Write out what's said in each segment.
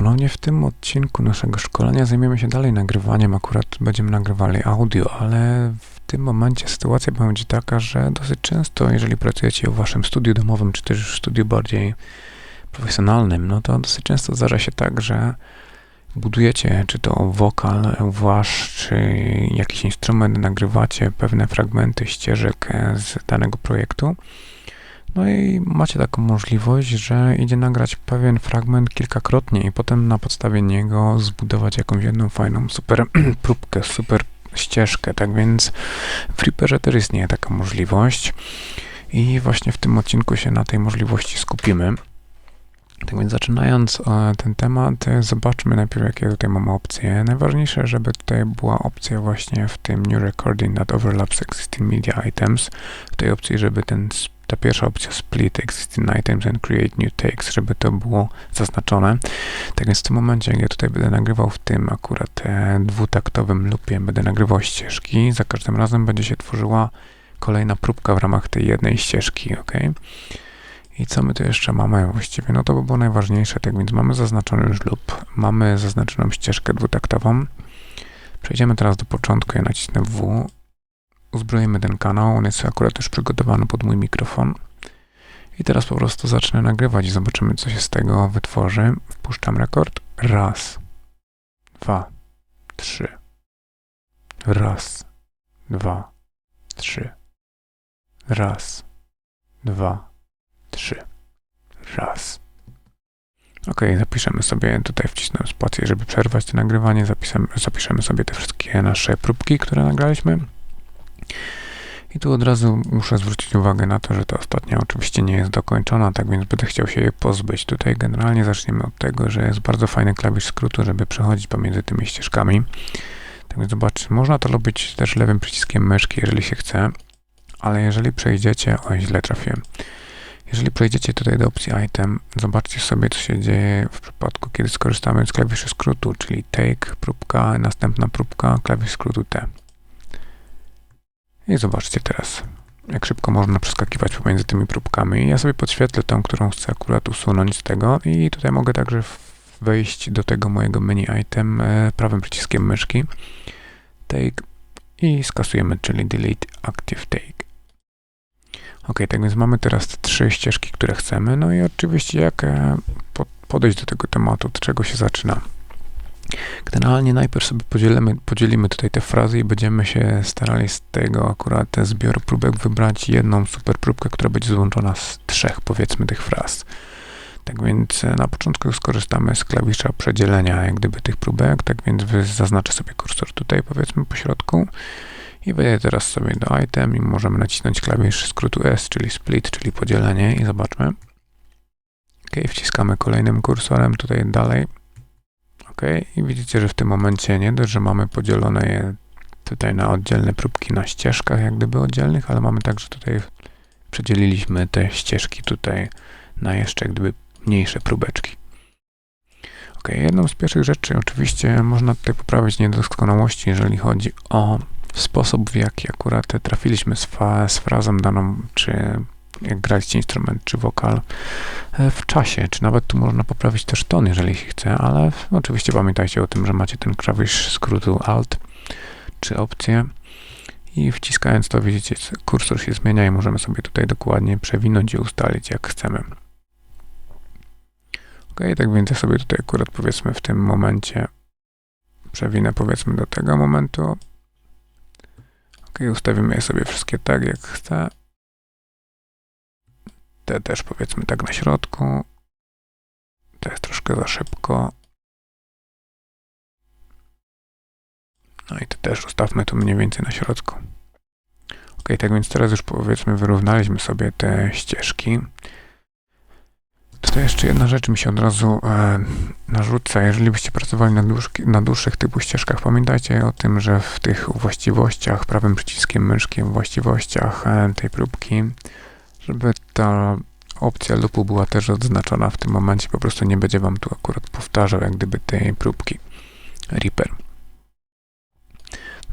ponownie w tym odcinku naszego szkolenia zajmiemy się dalej nagrywaniem. Akurat będziemy nagrywali audio, ale w tym momencie sytuacja będzie taka, że dosyć często, jeżeli pracujecie w waszym studiu domowym, czy też w studiu bardziej profesjonalnym, no to dosyć często zdarza się tak, że budujecie, czy to wokal wasz, czy jakiś instrument, nagrywacie pewne fragmenty ścieżek z danego projektu. No i macie taką możliwość, że idzie nagrać pewien fragment kilkakrotnie i potem na podstawie niego zbudować jakąś jedną fajną super próbkę, super ścieżkę. Tak więc w Reaperze też istnieje taka możliwość i właśnie w tym odcinku się na tej możliwości skupimy. Tak więc zaczynając e, ten temat, zobaczmy najpierw, jakie tutaj mamy opcje. Najważniejsze, żeby tutaj była opcja właśnie w tym New Recording that overlaps existing media items. W tej opcji, żeby ten ta pierwsza opcja split existing items and create new takes, żeby to było zaznaczone. Tak więc w tym momencie, jak ja tutaj będę nagrywał w tym akurat e, dwutaktowym loopie, będę nagrywał ścieżki, za każdym razem będzie się tworzyła kolejna próbka w ramach tej jednej ścieżki, ok? I co my tu jeszcze mamy właściwie? No to by było najważniejsze, tak więc mamy zaznaczony już loop, mamy zaznaczoną ścieżkę dwutaktową. Przejdziemy teraz do początku, ja nacisnę W, uzbroimy ten kanał, on jest akurat już przygotowany pod mój mikrofon. I teraz po prostu zacznę nagrywać i zobaczymy, co się z tego wytworzy. Wpuszczam rekord. Raz, dwa, trzy. Raz, dwa, trzy. Raz, dwa, trzy. Raz. Ok, zapiszemy sobie, tutaj wcisnę spację, żeby przerwać to nagrywanie, zapiszemy, zapiszemy sobie te wszystkie nasze próbki, które nagraliśmy. I tu od razu muszę zwrócić uwagę na to, że ta ostatnia oczywiście nie jest dokończona, tak więc będę chciał się jej pozbyć. Tutaj generalnie zaczniemy od tego, że jest bardzo fajny klawisz skrótu, żeby przechodzić pomiędzy tymi ścieżkami. Tak więc zobaczcie, można to robić też lewym przyciskiem myszki, jeżeli się chce, ale jeżeli przejdziecie, oj źle trafiłem, jeżeli przejdziecie tutaj do opcji item, zobaczcie sobie, co się dzieje w przypadku, kiedy skorzystamy z klawiszy skrótu, czyli take, próbka, następna próbka, klawisz skrótu T. I zobaczcie teraz, jak szybko można przeskakiwać pomiędzy tymi próbkami. Ja sobie podświetlę tą, którą chcę akurat usunąć z tego i tutaj mogę także wejść do tego mojego menu item e, prawym przyciskiem myszki take i skasujemy, czyli delete active take. Ok, tak więc mamy teraz te trzy ścieżki, które chcemy. No i oczywiście jak e, podejść do tego tematu, od czego się zaczyna. Generalnie najpierw sobie podzielimy, podzielimy tutaj te frazy i będziemy się starali z tego akurat zbioru próbek wybrać jedną super próbkę, która będzie złączona z trzech powiedzmy tych fraz. Tak więc e, na początku skorzystamy z klawisza przedzielenia jak gdyby tych próbek, tak więc zaznaczę sobie kursor tutaj powiedzmy po środku i wejdę teraz sobie do item i możemy nacisnąć klawisz skrótu S, czyli split, czyli podzielenie i zobaczmy. Ok, wciskamy kolejnym kursorem tutaj dalej OK. I widzicie, że w tym momencie nie dość, że mamy podzielone je tutaj na oddzielne próbki na ścieżkach, jak gdyby oddzielnych, ale mamy także tutaj, przedzieliliśmy te ścieżki tutaj na jeszcze jak gdyby mniejsze próbeczki. Ok, jedną z pierwszych rzeczy oczywiście można tutaj poprawić niedoskonałości, jeżeli chodzi o sposób, w jaki akurat trafiliśmy z, fa z frazą daną, czy jak grać instrument czy wokal e, w czasie, czy nawet tu można poprawić też ton, jeżeli się chce, ale oczywiście pamiętajcie o tym, że macie ten klawisz skrótu Alt czy opcję i wciskając to widzicie, kursor się zmienia i możemy sobie tutaj dokładnie przewinąć i ustalić jak chcemy. Ok, tak więc ja sobie tutaj akurat powiedzmy w tym momencie przewinę powiedzmy do tego momentu. Ok, ustawimy je sobie wszystkie tak jak chcę te też powiedzmy tak na środku. To jest troszkę za szybko. No i to też ustawmy tu mniej więcej na środku. Ok, tak więc teraz już powiedzmy wyrównaliśmy sobie te ścieżki. Tutaj jeszcze jedna rzecz mi się od razu e, narzuca. Jeżeli byście pracowali na, na dłuższych typu ścieżkach, pamiętajcie o tym, że w tych właściwościach, prawym przyciskiem myszki, właściwościach e, tej próbki, żeby ta opcja loopu była też odznaczona w tym momencie, po prostu nie będzie wam tu akurat powtarzał jak gdyby tej próbki Reaper.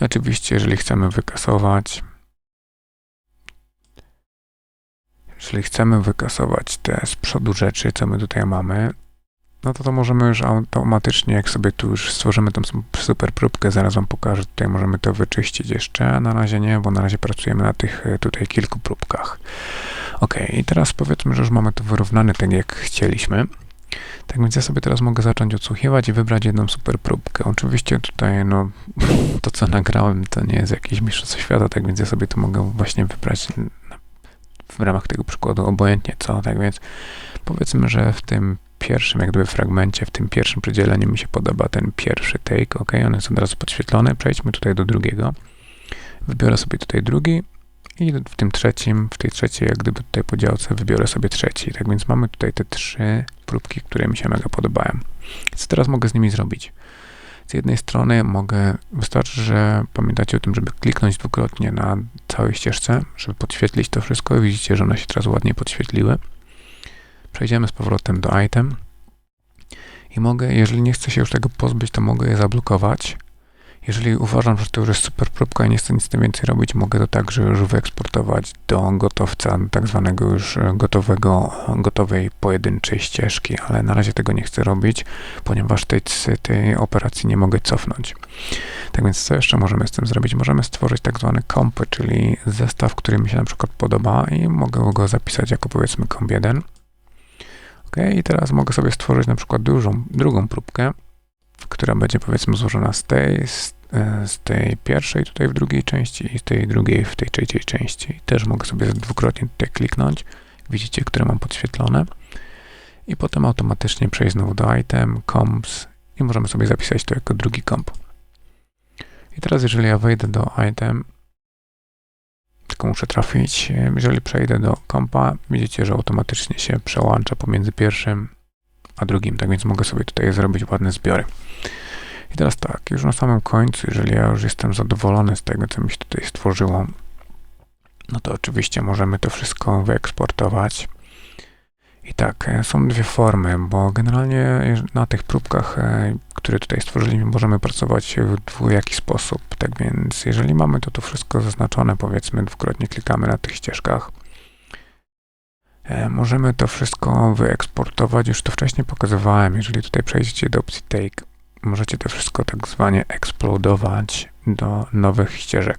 Oczywiście, jeżeli chcemy wykasować, jeżeli chcemy wykasować te z przodu rzeczy, co my tutaj mamy, no to to możemy już automatycznie, jak sobie tu już stworzymy tą super próbkę, zaraz wam pokażę, tutaj możemy to wyczyścić jeszcze, a na razie nie, bo na razie pracujemy na tych e, tutaj kilku próbkach. Ok, i teraz powiedzmy, że już mamy to wyrównane tak jak chcieliśmy. Tak więc ja sobie teraz mogę zacząć odsłuchiwać i wybrać jedną super próbkę. Oczywiście tutaj, no, to co nagrałem, to nie jest jakiś mistrzostwo świata, tak więc ja sobie to mogę właśnie wybrać w ramach tego przykładu obojętnie co, tak więc powiedzmy, że w tym pierwszym jak gdyby fragmencie, w tym pierwszym przedzieleniu mi się podoba ten pierwszy take, ok, on jest od razu podświetlony, przejdźmy tutaj do drugiego, wybiorę sobie tutaj drugi i w tym trzecim, w tej trzeciej jak gdyby tutaj podziałce wybiorę sobie trzeci, tak więc mamy tutaj te trzy próbki, które mi się mega podobają. Co teraz mogę z nimi zrobić? Z jednej strony mogę, wystarczy, że pamiętacie o tym, żeby kliknąć dwukrotnie na całej ścieżce, żeby podświetlić to wszystko. Widzicie, że one się teraz ładnie podświetliły. Przejdziemy z powrotem do item i mogę, jeżeli nie chcę się już tego pozbyć, to mogę je zablokować jeżeli uważam, że to już jest super próbka i nie chcę nic z tym więcej robić, mogę to także już wyeksportować do gotowca, tak zwanego już gotowego, gotowej pojedynczej ścieżki, ale na razie tego nie chcę robić, ponieważ tej, tej operacji nie mogę cofnąć. Tak więc co jeszcze możemy z tym zrobić? Możemy stworzyć tak zwany komp, czyli zestaw, który mi się na przykład podoba i mogę go zapisać jako powiedzmy komp 1. Ok, i teraz mogę sobie stworzyć na przykład dużą, drugą próbkę, która będzie powiedzmy złożona z tej, z, e, z, tej pierwszej tutaj w drugiej części i z tej drugiej w tej trzeciej części. Też mogę sobie dwukrotnie tutaj kliknąć. Widzicie, które mam podświetlone. I potem automatycznie przejść znowu do item, comps i możemy sobie zapisać to jako drugi komp. I teraz jeżeli ja wejdę do item, tylko muszę trafić, jeżeli przejdę do kompa, widzicie, że automatycznie się przełącza pomiędzy pierwszym a drugim, tak więc mogę sobie tutaj zrobić ładne zbiory. I teraz tak, już na samym końcu, jeżeli ja już jestem zadowolony z tego, co mi się tutaj stworzyło, no to oczywiście możemy to wszystko wyeksportować. I tak, e, są dwie formy, bo generalnie na tych próbkach, e, które tutaj stworzyliśmy, możemy pracować w dwojaki sposób. Tak więc, jeżeli mamy to, to wszystko zaznaczone, powiedzmy, dwukrotnie klikamy na tych ścieżkach, E, możemy to wszystko wyeksportować, już to wcześniej pokazywałem. Jeżeli tutaj przejdziecie do opcji Take, możecie to wszystko tak zwanie eksplodować do nowych ścieżek.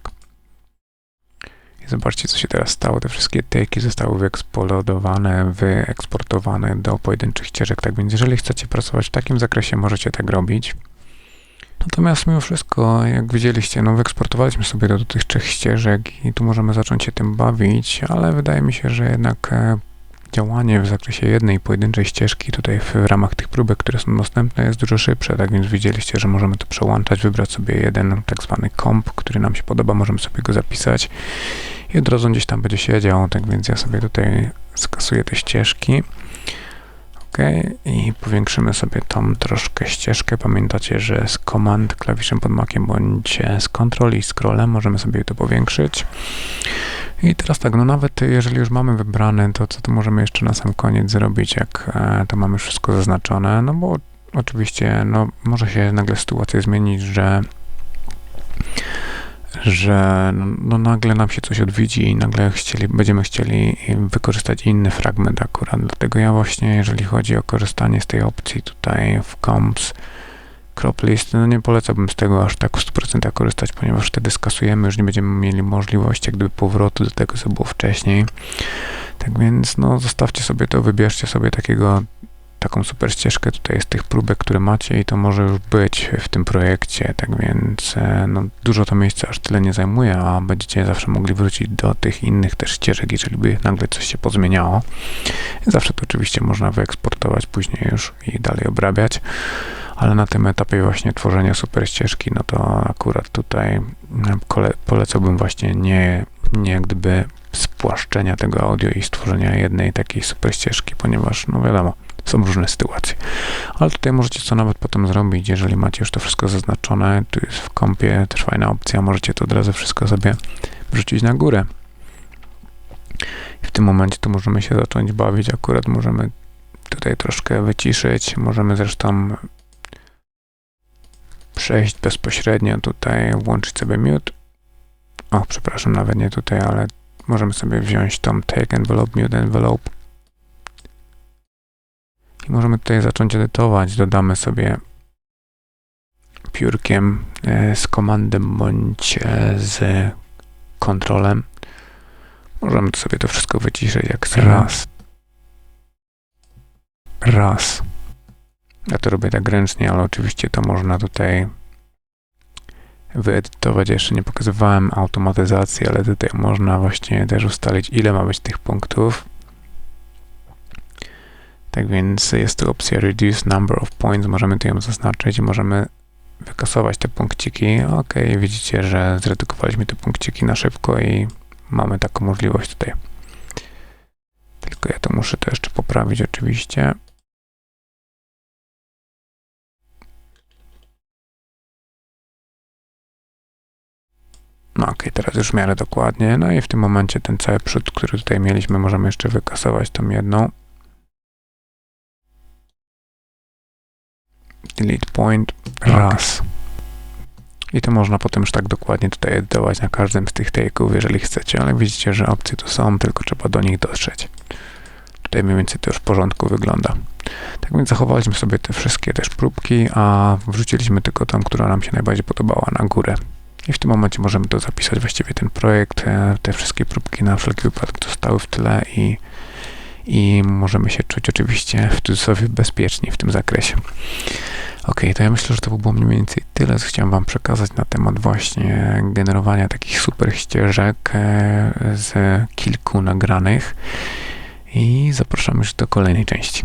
I zobaczcie, co się teraz stało. Te wszystkie take'i zostały wyeksplodowane, wyeksportowane do pojedynczych ścieżek. Tak więc, jeżeli chcecie pracować w takim zakresie, możecie tak robić. Natomiast mimo wszystko, jak widzieliście, no wyeksportowaliśmy sobie do, do tych trzech ścieżek i tu możemy zacząć się tym bawić, ale wydaje mi się, że jednak e, działanie w zakresie jednej pojedynczej ścieżki tutaj w ramach tych próbek, które są dostępne jest dużo szybsze, tak więc widzieliście, że możemy to przełączać, wybrać sobie jeden tak zwany komp, który nam się podoba, możemy sobie go zapisać i od razu gdzieś tam będzie siedział, tak więc ja sobie tutaj skasuję te ścieżki. OK, i powiększymy sobie tą troszkę ścieżkę. Pamiętacie, że z komand klawiszem pod makiem bądź z Ctrl i scrollem możemy sobie to powiększyć. I teraz tak, no nawet jeżeli już mamy wybrane, to co tu możemy jeszcze na sam koniec zrobić, jak e, to mamy wszystko zaznaczone, no bo oczywiście, no może się nagle sytuacja zmienić, że że no, no, nagle nam się coś odwiedzi i nagle chcieli, będziemy chcieli wykorzystać inny fragment akurat. Dlatego ja właśnie, jeżeli chodzi o korzystanie z tej opcji tutaj w comps, crop list, no nie polecałbym z tego aż tak w 100% korzystać, ponieważ wtedy skasujemy, już nie będziemy mieli możliwości jak gdyby powrotu do tego, co było wcześniej. Tak więc no zostawcie sobie to, wybierzcie sobie takiego taką super ścieżkę tutaj z tych próbek, które macie i to może już być w tym projekcie, tak więc e, no, dużo to miejsca aż tyle nie zajmuje, a będziecie zawsze mogli wrócić do tych innych też ścieżek, jeżeli by nagle coś się pozmieniało. Zawsze to oczywiście można wyeksportować później już i dalej obrabiać ale na tym etapie właśnie tworzenia super ścieżki, no to akurat tutaj polecałbym właśnie nie, nie jak gdyby spłaszczenia tego audio i stworzenia jednej takiej super ścieżki, ponieważ no wiadomo, są różne sytuacje. Ale tutaj możecie co nawet potem zrobić, jeżeli macie już to wszystko zaznaczone, tu jest w kompie też fajna opcja, możecie to od razu wszystko sobie wrzucić na górę. I w tym momencie tu możemy się zacząć bawić, akurat możemy tutaj troszkę wyciszyć, możemy zresztą przejść bezpośrednio tutaj, włączyć sobie mute. O, przepraszam, nawet nie tutaj, ale możemy sobie wziąć tą take envelope, mute envelope możemy tutaj zacząć edytować. Dodamy sobie piórkiem e, z komandem bądź e, z kontrolem. Możemy sobie to wszystko wyciszyć jak z raz. Raz. Ja to robię tak ręcznie, ale oczywiście to można tutaj wyedytować. Jeszcze nie pokazywałem automatyzacji, ale tutaj można właśnie też ustalić, ile ma być tych punktów. Tak więc jest tu opcja Reduce Number of Points. Możemy tu ją zaznaczyć i możemy wykasować te punkciki. Ok, widzicie, że zredukowaliśmy te punkciki na szybko i mamy taką możliwość tutaj. Tylko ja to muszę to jeszcze poprawić oczywiście. No ok, teraz już w miarę dokładnie. No i w tym momencie ten cały przód, który tutaj mieliśmy, możemy jeszcze wykasować tą jedną. Delete point raz. I to można potem już tak dokładnie tutaj edytować na każdym z tych take'ów, jeżeli chcecie, ale widzicie, że opcje tu są, tylko trzeba do nich dotrzeć. Tutaj mniej więcej to już w porządku wygląda. Tak więc zachowaliśmy sobie te wszystkie też próbki, a wrzuciliśmy tylko tą, która nam się najbardziej podobała na górę. I w tym momencie możemy to zapisać właściwie ten projekt, e, te wszystkie próbki na wszelki wypadek zostały w tle i, i możemy się czuć oczywiście w cudzysłowie bezpieczni w tym zakresie. Ok, to ja myślę, że to było mniej więcej tyle, co chciałem Wam przekazać na temat właśnie generowania takich super ścieżek e, z kilku nagranych i zapraszam już do kolejnej części.